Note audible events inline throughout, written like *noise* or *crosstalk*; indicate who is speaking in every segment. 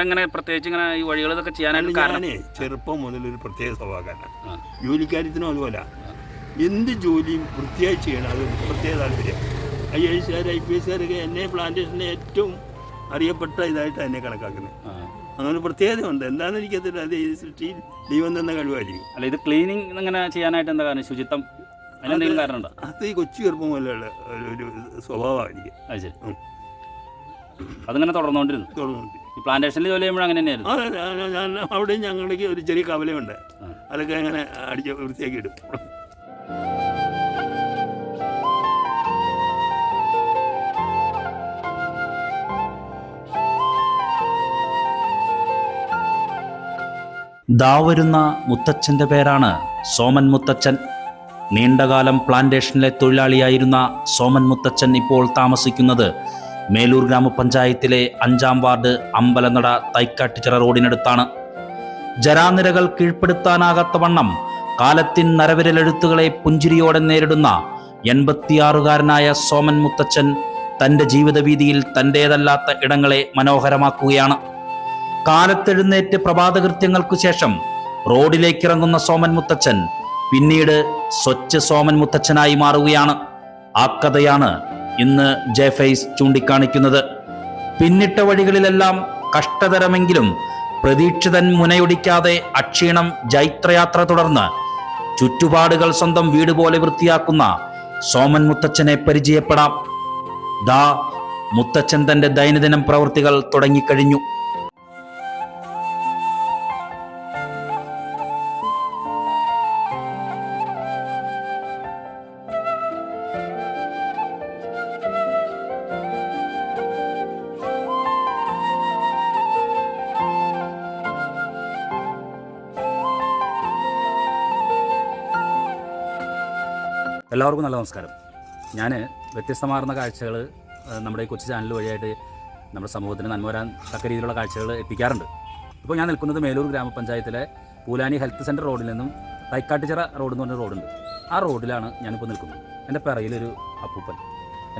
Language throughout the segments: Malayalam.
Speaker 1: എന്തെങ്ങനെ പ്രത്യേകിച്ച് ഇങ്ങനെ ഈ വഴികൾ ഇതൊക്കെ ചെയ്യാനായിട്ട് കാരണം?
Speaker 2: ഞാനേ ചെറുപ്പം മുതൽ ഒരു പ്രത്യേക സ്വഭാവക്കാരനാണ്. ജോലിക്കാര്യത്തിനും അതുപോലെ. എന്ത് ജോലിയും വൃത്തിയായി ചെയ്യണം. അത് പ്രത്യേക താല്പര്യം. I A R I P എസുകാരൊക്കെ എന്നെ പ്ലാന്റേഷന്റെ ഏറ്റവും അറിയപ്പെട്ട ഇതായിട്ട് എന്നെ കണക്കാക്കുന്നത്. അങ്ങനെ ഒരു പ്രത്യേകതയുണ്ട്. എന്താണെന്ന് എനിക്കത്തില്ല അത് ഈ സൃഷ്ടിയിൽ ദൈവം തന്ന കഴിവായിരിക്കും.
Speaker 1: അല്ല ഇത് ക്ലീനിങ് അങ്ങനെ ചെയ്യാനായിട്ട് എന്താ കാരണം? ശുചിത്വം അതിനെന്തെങ്കിലും കാരണമുണ്ടോ?
Speaker 2: അത് ഈ കൊച്ചു ചെറുപ്പം പോലെയുള്ള ഒരു- സ്വഭാവമായിരിക്കും.
Speaker 1: അത് ശരി. അതങ്ങനെ തുടർന്നുകൊണ്ടിരുന്നു.
Speaker 2: തുടർന്നുണ്ട്
Speaker 1: ഈ പ്ലാന്റേഷനിൽ ജോലി ചെയ്യുമ്പോൾ അങ്ങനെ തന്നെയായിരുന്നു.
Speaker 2: ഞാൻ- അവിടെ ഞങ്ങൾക്ക് ഒരു ചെറിയ കവലയുണ്ട്. അതൊക്കെ അങ്ങനെ അടിച്ച് വൃത്തിയാക്കി ഇടും.
Speaker 3: ദാവരുന്ന മുത്തച്ഛന്റെ പേരാണ് സോമൻ മുത്തച്ഛൻ. നീണ്ടകാലം പ്ലാന്റേഷനിലെ തൊഴിലാളിയായിരുന്ന സോമൻ മുത്തച്ഛൻ ഇപ്പോൾ താമസിക്കുന്നത് മേലൂർ ഗ്രാമപഞ്ചായത്തിലെ അഞ്ചാം വാർഡ് അമ്പലനട തൈക്കാട്ടിച്ചിറ റോഡിനടുത്താണ്. ജരാനിരകൾ കീഴ്പ്പെടുത്താനാകാത്ത വണ്ണം കാലത്തിൻ നരവിരലെഴുത്തുകളെ പുഞ്ചിരിയോടെ നേരിടുന്ന എൺപത്തിയാറുകാരനായ സോമൻ മുത്തച്ഛൻ തന്റെ ജീവിതവീതിയിൽ തന്റേതല്ലാത്ത ഇടങ്ങളെ മനോഹരമാക്കുകയാണ്. കാലത്തെഴുന്നേറ്റ് പ്രഭാതകൃത്യങ്ങൾക്കു ശേഷം റോഡിലേക്കിറങ്ങുന്ന സോമൻ മുത്തച്ഛൻ പിന്നീട് സ്വച്ഛ സോമൻ മുത്തച്ഛനായി മാറുകയാണ്. ആ കഥയാണ് ഇന്ന് ജെഫൈസ് ചൂണ്ടിക്കാണിക്കുന്നത്. പിന്നിട്ട വഴികളിലെല്ലാം കഷ്ടതരമെങ്കിലും പ്രതീക്ഷിതൻ മുനയൊടിക്കാതെ അക്ഷീണം ജൈത്രയാത്ര തുടർന്ന് ചുറ്റുപാടുകൾ സ്വന്തം വീട് പോലെ വൃത്തിയാക്കുന്ന സോമൻ മുത്തച്ഛനെ പരിചയപ്പെടാം. ദാ മുത്തച്ഛൻ തന്റെ ദൈനംദിനം പ്രവൃത്തികൾ തുടങ്ങിക്കഴിഞ്ഞു.
Speaker 1: എല്ലാവർക്കും നല്ല നമസ്കാരം. ഞാൻ വ്യത്യസ്തമാർന്ന കാഴ്ചകൾ നമ്മുടെ ഈ കൊച്ചു ചാനൽ വഴിയായിട്ട് നമ്മുടെ സമൂഹത്തിന് നന്മ വരാൻ തക്ക രീതിയിലുള്ള കാഴ്ചകൾ എത്തിക്കാറുണ്ട്. ഇപ്പോൾ ഞാൻ നിൽക്കുന്നത് മേലൂർ ഗ്രാമപഞ്ചായത്തിലെ പൂലാനി ഹെൽത്ത് സെന്റർ റോഡിൽ നിന്നും തൈക്കാട്ടുചിറ റോഡ് എന്ന് പറഞ്ഞ റോഡുണ്ട്. ആ റോഡിലാണ് ഞാനിപ്പോൾ നിൽക്കുന്നത്. എന്റെ പിറയിലൊരു അപ്പൂപ്പൻ.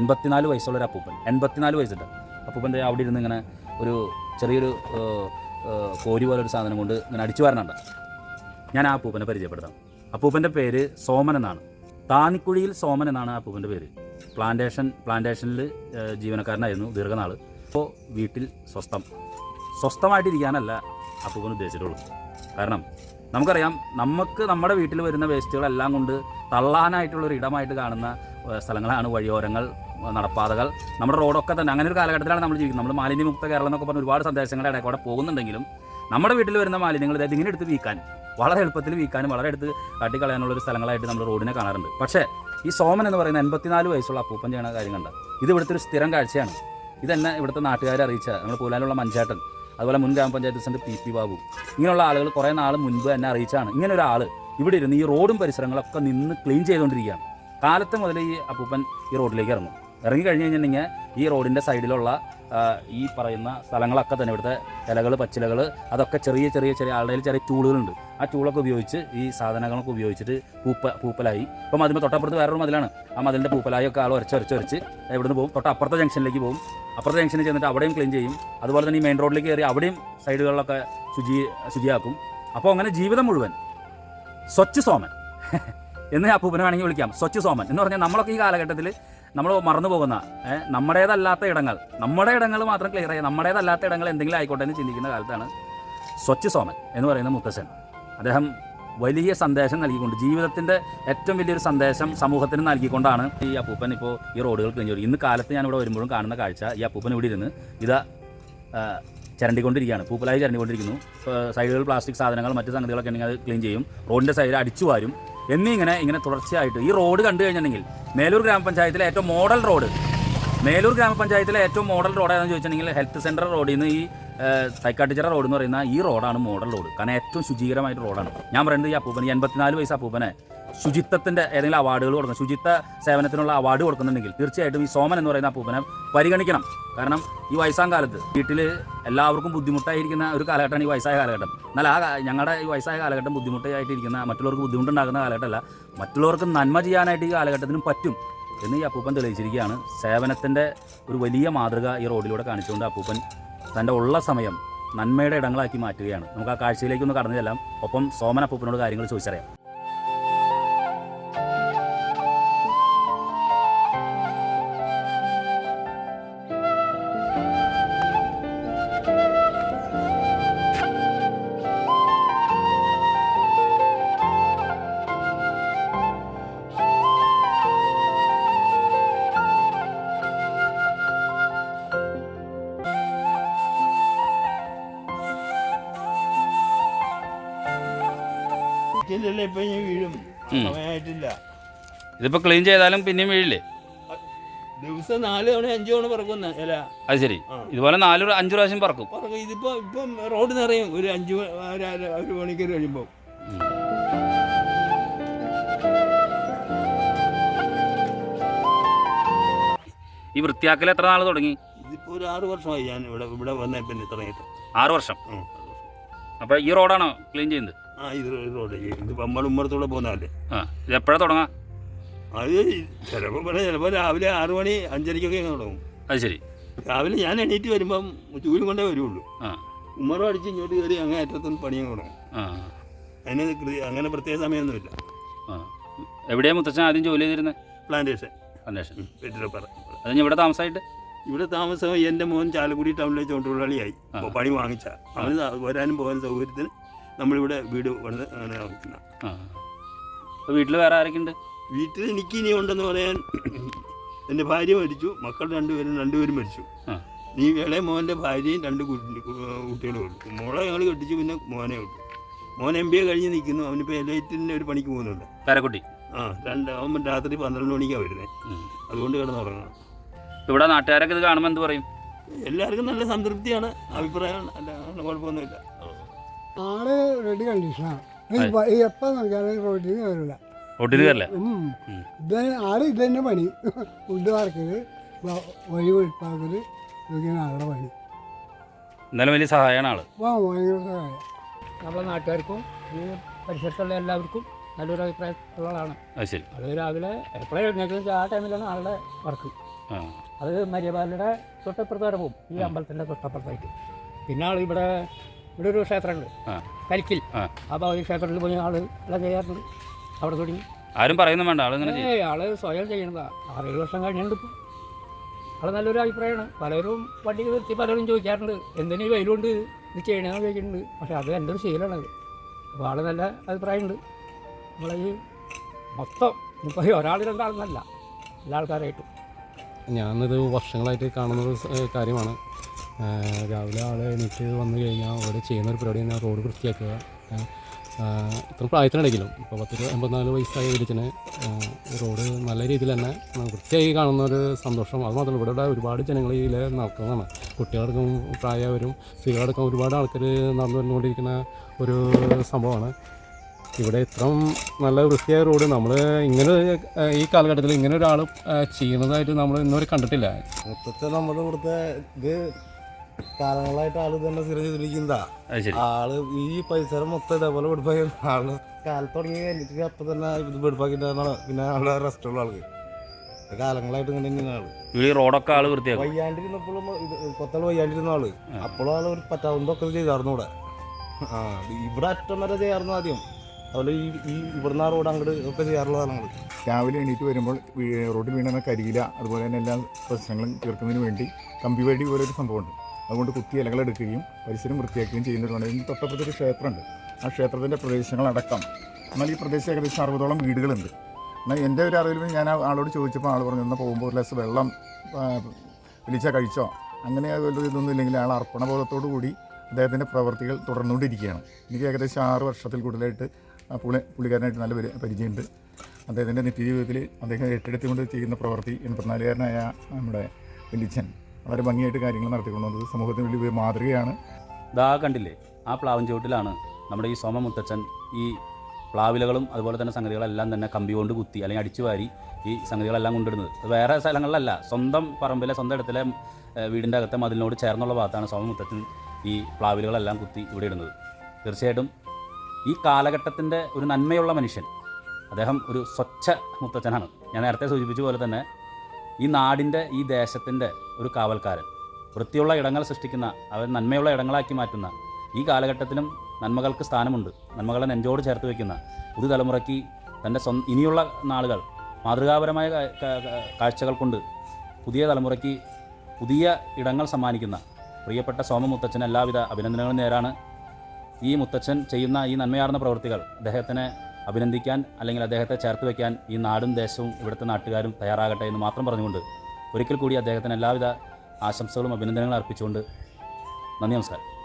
Speaker 1: എൺപത്തിനാല് വയസ്സുള്ളൊരു അപ്പൂപ്പൻ. എൺപത്തിനാല് വയസ്സുണ്ട്. അപ്പൂപ്പന്റെ അവിടെ ഇരുന്ന് ഇങ്ങനെ ഒരു ചെറിയൊരു കോരി പോലെ ഒരു സാധനം കൊണ്ട് ഇങ്ങനെ അടിച്ചു വരണുണ്ട് ഞാൻ ആ അപ്പൂപ്പനെ പരിചയപ്പെടുത്താം. അപ്പൂപ്പന്റെ പേര് സോമൻ എന്നാണ്. താന്നിക്കുഴിയിൽ സോമൻ എന്നാണ് ആ പൂവിന്റെ പേര്. പ്ലാന്റേഷൻ പ്ലാന്റേഷനിൽ ജീവനക്കാരനായിരുന്നു ദീർഘനാൾ അപ്പോൾ വീട്ടിൽ സ്വസ്ഥം. സ്വസ്ഥമായിട്ടിരിക്കാനല്ല അപ്പൂപ്പൻ ഉദ്ദേശിച്ചിട്ടുള്ളൂ. കാരണം നമുക്കറിയാം നമുക്ക് നമ്മുടെ വീട്ടിൽ വരുന്ന വേസ്റ്റുകളെല്ലാം കൊണ്ട് തള്ളാനായിട്ടുള്ളൊരു ഇടമായിട്ട് കാണുന്ന സ്ഥലങ്ങളാണ് വഴിയോരങ്ങൾ നടപ്പാതകൾ. നമ്മുടെ റോഡൊക്കെ തന്നെ അങ്ങനെ ഒരു കാലഘട്ടത്തിലാണ് നമ്മൾ ജീവിക്കുന്നത്. നമ്മൾ മാലിന്യമുക്ത കേരളം എന്നൊക്കെ പറഞ്ഞ് ഒരുപാട് സന്ദേശങ്ങളുടെ ഇടയിൽ കൂടെ പോകുന്നുണ്ടെങ്കിലും നമ്മുടെ വീട്ടിൽ വരുന്ന മാലിന്യങ്ങൾ ഇതായത് ഇങ്ങനെ എടുത്ത് വീക്കാൻ. വളരെ എളുപ്പത്തിൽ വീക്കാനും വളരെ എടുത്ത് കട്ടിക്കളയാനുള്ള ഒരു സ്ഥലങ്ങളായിട്ട് നമ്മൾ റോഡിനെ കാണാറുണ്ട്. പക്ഷേ ഈ സോമൻ എന്ന് പറയുന്ന എൺപത്തിനാല് വയസ്സുള്ള അപ്പൂപ്പൻ ചെയ്യണ കാര്യം കണ്ട ഇത് ഇവിടുത്തെ ഒരു സ്ഥിരം കാഴ്ചയാണ്. ഇതെന്നെ ഇവിടുത്തെ നാട്ടുകാരെ അറിയിച്ച നമ്മൾ പോലാനുള്ള മഞ്ചാട്ടൻ അതുപോലെ മുൻ ഗ്രാമപഞ്ചായത്ത് പ്രസിഡന്റ് പി പി ബാബു. ഇങ്ങനെയുള്ള ആളുകൾ കുറേ നാൾ മുൻപ് എന്നെ അറിയിച്ചാണ്. ഇങ്ങനെ ഒരാൾ ഇവിടെ ഇരുന്ന് ഈ റോഡും പരിസരങ്ങളൊക്കെ നിന്ന് ക്ലീൻ ചെയ്തുകൊണ്ടിരിക്കുകയാണ് കാലത്ത് മുതൽ ഈ അപ്പൂപ്പൻ ഈ റോഡിലേക്ക് ഇറങ്ങും. ഇറങ്ങി കഴിഞ്ഞ് കഴിഞ്ഞിട്ടുണ്ടെങ്കിൽ ഈ റോഡിന്റെ സൈഡിലുള്ള ഈ പറയുന്ന സ്ഥലങ്ങളൊക്കെ തന്നെ ഇവിടുത്തെ ഇലകൾ പച്ചിലകൾ അതൊക്കെ ചെറിയ ചെറിയ ചെറിയ ആളുടെ ചെറിയ ചൂളുകളുണ്ട് ആ ചൂളൊക്കെ ഉപയോഗിച്ച് ഈ സാധനങ്ങളൊക്കെ ഉപയോഗിച്ചിട്ട് പൂപ്പ പൂപ്പലായി. ഇപ്പം അതിന്റെ തൊട്ടപ്പുറത്ത് വേറൊരു മതിലാണ്. ആ മതിലിന്റെ പൂപ്പലായി ഒക്കെ ആൾ ഉരച്ച് ഉരച്ച് ഉരച്ച് ഇവിടുന്ന് പോകും? തൊട്ടപ്പുറത്തെ ജംഗ്ഷനിലേക്ക് പോകും. അപ്പുറത്തെ ജംഗ്ഷനിൽ ചെന്നിട്ട് അവിടെയും ക്ലീൻ ചെയ്യും. അതുപോലെ തന്നെ ഈ മെയിൻ റോഡിലേക്ക് കയറി അവിടെയും സൈഡുകളിലൊക്കെ ശുചി ശുചിയാക്കും. അപ്പോൾ അങ്ങനെ ജീവിതം മുഴുവൻ സ്വച്ഛ് സോമൻ. *laughs* എന്ന് അപ്പൂപ്പനെ വേണമെങ്കിൽ വിളിക്കാം. സ്വച്ഛ് സോമൻ എന്ന് പറഞ്ഞാൽ നമ്മളൊക്കെ ഈ കാലഘട്ടത്തിൽ നമ്മൾ മറന്നു പോകുന്ന നമ്മുടേതല്ലാത്ത ഇടങ്ങൾ നമ്മുടെ ഇടങ്ങൾ മാത്രം ക്ലിയർ ചെയ്യുക നമ്മുടേതല്ലാത്ത ഇടങ്ങൾ എന്തെങ്കിലും ആയിക്കോട്ടെ എന്ന് ചിന്തിക്കുന്ന കാലത്താണ് സ്വച്ഛ് സോമൻ എന്ന് പറയുന്ന മുത്തശ്ശൻ. അദ്ദേഹം വലിയ സന്ദേശം നൽകിക്കൊണ്ട് ജീവിതത്തിന്റെ ഏറ്റവും വലിയൊരു സന്ദേശം സമൂഹത്തിന് നൽകിക്കൊണ്ടാണ് ഈ അപ്പൂപ്പൻ ഇപ്പോൾ ഈ റോഡുകൾ കഴിഞ്ഞു ഇന്ന് കാലത്ത് ഞാൻ ഇവിടെ വരുമ്പോഴും കാണുന്ന കാഴ്ച ഈ അപ്പൂപ്പൻ ഇവിടെ ഇരുന്ന് ഇതാ ചരണ്ടിക്കൊണ്ടിരിക്കുകയാണ്. പൂപ്പലായി ചിരണ്ടിക്കൊണ്ടിരിക്കുന്നു. സൈഡുകൾ പ്ലാസ്റ്റിക് സാധനങ്ങൾ മറ്റു സംഗതികളൊക്കെ ഉണ്ടെങ്കിൽ അത് ക്ലീൻ ചെയ്യും. റോഡിന്റെ സൈഡിൽ അടിച്ചു വാരും. എന്നിങ്ങനെ ഇങ്ങനെ തുടർച്ചയായിട്ട്. ഈ റോഡ് കണ്ടു കഴിഞ്ഞിട്ടുണ്ടെങ്കിൽ മേലൂർ ഗ്രാമപഞ്ചായത്തിലെ ഏറ്റവും മോഡൽ റോഡ് മേലൂർ ഗ്രാമപഞ്ചായത്തിലെ ഏറ്റവും മോഡൽ റോഡ് ഏതാണെന്ന് ചോദിച്ചിട്ടുണ്ടെങ്കിൽ ഹെൽത്ത് സെന്റർ റോഡിൽ നിന്ന് ഈ സൈക്കാട്ടിച്ചറ റോഡ് എന്ന് പറയുന്ന ഈ റോഡാണ് മോഡൽ റോഡ് കാരണം ഏറ്റവും ശുചീകരമായിട്ട് റോഡാണ് ഞാൻ പറയുന്നത് ഈ അപ്പൂപ്പന് ഈ എൺപത്തിനാല് വയസ്സ് അപ്പൂപ്പനെ. ശുചിത്വത്തിന്റെ ഏതെങ്കിലും അവാർഡുകൾ കൊടുക്കണം. ശുചിത്വ സേവനത്തിനുള്ള അവാർഡ് കൊടുക്കുന്നുണ്ടെങ്കിൽ തീർച്ചയായിട്ടും ഈ സോമൻ എന്ന് പറയുന്ന അപ്പൂപ്പനെ പരിഗണിക്കണം. കാരണം ഈ വയസ്സാം കാലത്ത് വീട്ടിൽ എല്ലാവർക്കും ബുദ്ധിമുട്ടായിരിക്കുന്ന ഒരു കാലഘട്ടമാണ് ഈ വയസ്സായ കാലഘട്ടം. എന്നാൽ ആ ഞങ്ങളുടെ ഈ വയസ്സായ കാലഘട്ടം ബുദ്ധിമുട്ടായിട്ടിരിക്കുന്ന മറ്റുള്ളവർക്ക് ബുദ്ധിമുട്ടുണ്ടാകുന്ന കാലഘട്ടമല്ല. മറ്റുള്ളവർക്ക് നന്മ ചെയ്യാനായിട്ട് ഈ കാലഘട്ടത്തിനും പറ്റും എന്ന് ഈ അപ്പൂപ്പൻ തെളിയിച്ചിരിക്കുകയാണ്. സേവനത്തിന്റെ ഒരു വലിയ മാതൃക ഈ റോഡിലൂടെ കാണിച്ചുകൊണ്ട് അപ്പൂപ്പൻ തന്റെ ഉള്ള സമയം നന്മയുടെ ഇടങ്ങളാക്കി മാറ്റുകയാണ്. നമുക്ക് ആ കാഴ്ചയിലേക്കൊന്ന് കടന്നു ചെല്ലാം. ഒപ്പം സോമൻ അപ്പൂപ്പനോട് കാര്യങ്ങൾ ചോദിച്ചറിയാം.
Speaker 2: ഇതിലല്ലേ ഇപ്പൊ ഞാൻ വീഴും. സമയമായിട്ടില്ല
Speaker 1: ഇതിപ്പോ ക്ലീൻ ചെയ്താലും പിന്നെയും വീഴില്ലേ?
Speaker 2: ദിവസം നാല് തവണ അഞ്ചു തവണ പറക്കുന്ന ഇല.
Speaker 1: അത് ശരി. ഇതുപോലെ നാല് അഞ്ചു പ്രാവശ്യം പറക്കും.
Speaker 2: പറക്കും. ഇപ്പൊ ഇപ്പം റോഡ് നിറയും. ഒരു അഞ്ചു ഒരു മണിക്കൂർ കഴിയുമ്പോൾ
Speaker 1: ഈ വൃത്തിയാക്കൽ എത്ര നാൾ തുടങ്ങി?
Speaker 2: ഇതിപ്പോ ഒരു ആറ് വർഷമായി ഞാൻ ഇവിടെ ഇവിടെ വന്നേ പിന്നെ തുടങ്ങിയിട്ട്
Speaker 1: ആറ് വർഷം.
Speaker 2: അപ്പൊ
Speaker 1: അപ്പോൾ ഈ റോഡാണോ ക്ലീൻ ചെയ്യുന്നത്?
Speaker 2: ആ ഇത് റോഡ്. ഇത് പമ്പൾ ഉമ്മറത്തൂടെ പോകുന്നതല്ലേ?
Speaker 1: ആ ഇത് എപ്പോഴാണ് തുടങ്ങാം?
Speaker 2: അത് ചിലപ്പോൾ പറയാം ചിലപ്പോൾ രാവിലെ ആറു മണി അഞ്ചരയ്ക്കൊക്കെ തുടങ്ങും.
Speaker 1: അത് ശരി.
Speaker 2: രാവിലെ ഞാൻ എണീറ്റ് വരുമ്പം ചൂലും കൊണ്ടേ വരുള്ളൂ.
Speaker 1: ആ.
Speaker 2: ഉമ്മറും അടിച്ച് ഇങ്ങോട്ട് കയറി അങ്ങേ അറ്റത്തുനിന്ന് പണിയും തുടങ്ങും.
Speaker 1: ആ.
Speaker 2: അതിന് കൃ- അങ്ങനെ പ്രത്യേക സമയമൊന്നുമില്ല.
Speaker 1: ആ. എവിടെയാണ് മുത്തച്ഛൻ ആദ്യം ജോലി ചെയ്തിരുന്നത്
Speaker 2: പ്ലാന്റേഷൻ.
Speaker 1: അന്വേഷണം
Speaker 2: വെറ്റിലപ്പറ
Speaker 1: അത് ഇവിടെ താമസമായിട്ട്
Speaker 2: ഇവിടെ താമസം എന്റെ മോൻ ചാലക്കുടി ടൗണിലെ ചോട്ടുള്ളളിയായി
Speaker 1: ആ.
Speaker 2: അപ്പോൾ പണി വാങ്ങിച്ച. അവന് ത- വരാനും പോകാനും സൗകര്യത്തിന് നമ്മളിവിടെ വീട് പണിത് അങ്ങനെ
Speaker 1: ആ. അപ്പോൾ വീട്ടിൽ വേറെ ആരൊക്കെ ഉണ്ട്
Speaker 2: വീട്ടിൽ എനിക്ക് ഇനി ഉണ്ടെന്ന് പറയാൻ എന്റെ ഭാര്യ മരിച്ചു മക്കൾ രണ്ടുപേരും രണ്ടുപേരും മരിച്ചു. നീ ഇളയ മോന്റെ ഭാര്യയും രണ്ട് കുട്ടി- കുട്ടികളും ഉള്ളു മോളെ ഞങ്ങൾ കെട്ടിച്ചു പിന്നെ മോനെ ഉള്ളു. മോൻ എം ബി എ കഴിഞ്ഞ് നിൽക്കുന്നു അവനിപ്പോൾ എലൈറ്റിന്റെ ഒരു പണിക്ക് പോകുന്നുണ്ട്.
Speaker 1: പേരക്കുട്ടി?
Speaker 2: ആ രണ്ട് അവൻ രാത്രി പന്ത്രണ്ട് മണിക്കാണ് വരുന്നത്. അതുകൊണ്ട് കിടന്നുറങ്ങണം.
Speaker 1: ഇവിടെ നാട്ടുകാരൊക്കെ ഇത് കാണുമ്പോൾ എന്ത് പറയും?
Speaker 2: എല്ലാവർക്കും നല്ല സംതൃപ്തിയാണ് അഭിപ്രായമാണ് അല്ല കുഴപ്പമൊന്നുമില്ല.
Speaker 4: ആൾ റെഡി കണ്ടീഷനാണ് എപ്പോൾ നോക്കിയാലും റോഡിൽ നിന്ന് വരില്ല.
Speaker 1: റോട്ടിൽ കയറില്ല.
Speaker 4: ഇത് ആൾ ഇത് തന്നെ പണി. *laughs* ഫുഡ് വറക്കൽ വ- വഴി വെളുപ്പാക്കൽ ഇതൊക്കെയാണ് ആളുടെ പണി.
Speaker 1: എന്നാലും വലിയ സഹായമാണ് ആൾ.
Speaker 4: അപ്പോൾ ഭയങ്കര സഹായം.
Speaker 5: നമ്മളെ നാട്ടുകാർക്കും ഈ പരിസരത്തുള്ള എല്ലാവർക്കും നല്ലൊരു അഭിപ്രായമുള്ളതാണ്
Speaker 1: അത് ശരി.
Speaker 5: അത് രാവിലെ എപ്പോഴും എഴുന്നേക്കുന്നത് ആ ടൈമിലാണ് ആളുടെ വർക്ക്.
Speaker 1: ആ.
Speaker 5: അത് മര്യപാലയുടെ തൊട്ടപ്പുറത്ത് വരെ പോകും ഈ അമ്പലത്തിന്റെ തൊട്ടപ്പുറത്തായിട്ട്. പിന്നെ ആൾ ഇവിടെ ഇവിടെ ഒരു ക്ഷേത്രമുണ്ട്.
Speaker 1: ആ.
Speaker 5: കരിക്കിൽ. അപ്പോൾ ഒരു ക്ഷേത്രത്തിൽ പോയി ആൾ എല്ലാം ചെയ്യാറുണ്ട്. അവിടെ തുടങ്ങി.
Speaker 1: ആരും പറയുന്നു വേണ്ട ആളിങ്ങനെ
Speaker 5: ഏയ് ആൾ സ്വയം ചെയ്യണതാ. ആറേഴ് വർഷം കഴിഞ്ഞിട്ടുണ്ട് ഇപ്പോൾ ആൾ നല്ലൊരു അഭിപ്രായമാണ്. പലരും വണ്ടി നിർത്തി പലരും ചോദിക്കാറുണ്ട് എന്തിനീ വെയിലുകൊണ്ട് ഇത് ചെയ്യണമെന്ന് ചോദിക്കുന്നുണ്ട് പക്ഷെ അത് എന്റെ ഒരു ശീലമാണത് അപ്പോൾ ആൾ നല്ല അഭിപ്രായമുണ്ട്. നമ്മളെ ഈ മൊത്തം ഇപ്പോൾ ഒരാൾ രണ്ടാളെന്നല്ല എല്ലാ ആൾക്കാരായിട്ടും.
Speaker 6: ഞാനിത് വർഷങ്ങളായിട്ട് കാണുന്ന ഒരു കാര്യമാണ്. രാവിലെ ആൾ എണീറ്റ് വന്നു കഴിഞ്ഞാൽ അവിടെ ചെയ്യുന്ന ഒരു പരിപാടി തന്നെ റോഡ് വൃത്തിയാക്കുക. ഇത്ര പ്രായത്തിനിടയ്ക്കിലും ഇപ്പോൾ പത്ത് എൺപത്തിനാല് വയസ്സായ വിളിച്ചിന് റോഡ് നല്ല രീതിയിൽ തന്നെ വൃത്തിയായി കാണുന്ന ഒരു സന്തോഷം. അത് മാത്രമല്ല ഇവിടെ ഒരുപാട് ജനങ്ങൾ ഇതിൽ നടക്കുന്നതാണ്. കുട്ടികളടക്കം പ്രായവരും സ്ത്രീകളടക്കം ഒരുപാട് ആൾക്കാർ നടന്നു വന്നുകൊണ്ടിരിക്കുന്ന ഒരു സംഭവമാണ്. ഇവിടെ ഇത്രയും നല്ല വൃത്തിയായ റോഡ് നമ്മൾ ഇങ്ങനെ ഈ കാലഘട്ടത്തിൽ ഇങ്ങനെ ഒരാൾ ചെയ്യുന്നതായിട്ട് നമ്മൾ ഇന്നുവരെ കണ്ടിട്ടില്ല.
Speaker 7: മൊത്തത്തിൽ നമ്മുടെ ഇവിടുത്തെ ഇത് കാലങ്ങളായിട്ട് ആൾ തന്നെ സ്ഥിരം ചെയ്തിരിക്കുന്നതാ ആൾ ഈ പരിസരം മൊത്തം ഇതേപോലെ വെടുപ്പാക്കി ആൾ കാലത്ത് തുടങ്ങി കഴിഞ്ഞിട്ട് അപ്പൊ തന്നെ ഇത് വെടുപ്പാക്കിട്ടാണ് പിന്നെ ആളുടെ റെസ്റ്റുള്ള ആൾക്ക്. കാലങ്ങളായിട്ട് ഇങ്ങനെ തന്നെയാണ് ആൾ.
Speaker 1: ഈ റോഡൊക്കെ ആൾ വൃത്തിയാക്കും.
Speaker 7: വയ്യാണ്ടിരുന്നപ്പോഴും ഇത് കൊത്താൾ വയ്യാണ്ടിരുന്ന ആൾ. അപ്പോഴും ആൾ ഒരു പറ്റാവുന്നതൊക്കെ ചെയ്തായിരുന്നു ഇവിടെ. ആ ഇവിടെ അറ്റം വരെ ചെയ്യാറുന്നു ആദ്യം. അതുപോലെ ഈ ഈ ഇവിടുന്ന് ആ റോഡ് അങ്ങോട്ട് ഒക്കെ ചെയ്യാറുള്ള കാലങ്ങൾ
Speaker 8: രാവിലെ എണീറ്റ് വരുമ്പോൾ റോഡ് റോഡിൽ വീണ കരിയില അതുപോലെ തന്നെ എല്ലാ പ്രശ്നങ്ങളും തീർക്കുന്നതിന് വേണ്ടി കമ്പി വേണ്ടി പോലെ ഒരു സംഭവമുണ്ട്. അതുകൊണ്ട് കുത്തി ഇലകൾ എടുക്കുകയും പരിസരം വൃത്തിയാക്കുകയും ചെയ്യുന്നവരുമാണ് ഇതിന് തൊട്ടപ്പുറത്തൊരു ക്ഷേത്രമുണ്ട്. ആ ക്ഷേത്രത്തിന്റെ പ്രദേശങ്ങളടക്കം. എന്നാൽ ഈ പ്രദേശം ഏകദേശം അറുപതോളം വീടുകളുണ്ട്. എന്നാൽ എന്റെ ഒരു അറിവിൽ ഞാൻ ആളോട് ചോദിച്ചപ്പോൾ ആൾ പറഞ്ഞു എന്നാൽ പോകുമ്പോൾ ഒരു വെള്ളം വിളിച്ച കഴിച്ചോ? അങ്ങനെ ഇതൊന്നും ഇല്ലെങ്കിൽ ആൾ അർപ്പണബോധത്തോടു കൂടി അദ്ദേഹത്തിന്റെ പ്രവർത്തികൾ തുടർന്നുകൊണ്ടിരിക്കുകയാണ്. എനിക്ക് ഏകദേശം ആറ് വർഷത്തിൽ കൂടുതലായിട്ട് ആ പുള്ളി പുള്ളിക്കാരനായിട്ട് നല്ല പരി- പരിചയമുണ്ട്. അദ്ദേഹത്തിന്റെ നിത്യജീവിതത്തിൽ അദ്ദേഹം ഏറ്റെടുത്തുകൊണ്ട് ചെയ്യുന്ന പ്രവൃത്തി എൺപത്തിനാലുകാരനായ നമ്മുടെ വലിച്ചൻ വളരെ ഭംഗിയായിട്ട് കാര്യങ്ങൾ നടത്തിക്കൊണ്ടുവന്നത് സമൂഹത്തിന് വലിയ മാതൃകയാണ്.
Speaker 1: ദാ കണ്ടില്ലേ ആ പ്ലാവൻ ചുവട്ടിലാണ് നമ്മുടെ ഈ സോമ മുത്തച്ഛൻ ഈ പ്ലാവിലകളും അതുപോലെ തന്നെ സംഗതികളെല്ലാം തന്നെ കമ്പി കൊണ്ട് കുത്തി അല്ലെങ്കിൽ അടിച്ചു വാരി ഈ സംഗതികളെല്ലാം കൊണ്ടിടുന്നത് വേറെ സ്ഥലങ്ങളിലല്ല സ്വന്തം പറമ്പിലെ സ്വന്തം ഇടത്തിലെ വീടിന്റെ അകത്തെ മതിലിനോട് ചേർന്നുള്ള ഭാഗത്താണ് സോമ മുത്തച്ഛൻ ഈ പ്ലാവിലുകളെല്ലാം കുത്തി ഇവിടെ ഇടുന്നത്. തീർച്ചയായിട്ടും ഈ കാലഘട്ടത്തിന്റെ ഒരു നന്മയുള്ള മനുഷ്യൻ അദ്ദേഹം ഒരു സ്വച്ഛ മുത്തച്ഛനാണ്. ഞാൻ നേരത്തെ സൂചിപ്പിച്ച പോലെ തന്നെ ഈ നാടിന്റെ ഈ ദേശത്തിന്റെ ഒരു കാവൽക്കാരൻ. വൃത്തിയുള്ള ഇടങ്ങൾ സൃഷ്ടിക്കുന്ന അവർ നന്മയുള്ള ഇടങ്ങളാക്കി മാറ്റുന്ന ഈ കാലഘട്ടത്തിലും നന്മകൾക്ക് സ്ഥാനമുണ്ട്. നന്മകളെ നെഞ്ചോട് ചേർത്ത് വയ്ക്കുന്ന പുതുതലമുറയ്ക്ക് തന്റെ സ്വന്തം ഇനിയുള്ള നാളുകൾ മാതൃകാപരമായ കാഴ്ചകൾ കൊണ്ട് പുതിയ തലമുറയ്ക്ക് പുതിയ ഇടങ്ങൾ സമ്മാനിക്കുന്ന പ്രിയപ്പെട്ട സോമ മുത്തച്ഛന് എല്ലാവിധ അഭിനന്ദനങ്ങളും നേരാണ്. ഈ മുത്തച്ഛൻ ചെയ്യുന്ന ഈ നന്മയാർന്ന പ്രവൃത്തികൾ അദ്ദേഹത്തിനെ അഭിനന്ദിക്കാൻ അല്ലെങ്കിൽ അദ്ദേഹത്തെ ചേർത്ത് വയ്ക്കാൻ ഈ നാടും ദേശവും ഇവിടുത്തെ നാട്ടുകാരും തയ്യാറാകട്ടെ എന്ന് മാത്രം പറഞ്ഞുകൊണ്ട് ഒരിക്കൽ കൂടി അദ്ദേഹത്തിന് എല്ലാവിധ ആശംസകളും അഭിനന്ദനങ്ങളും അർപ്പിച്ചുകൊണ്ട് നന്ദി നമസ്കാരം.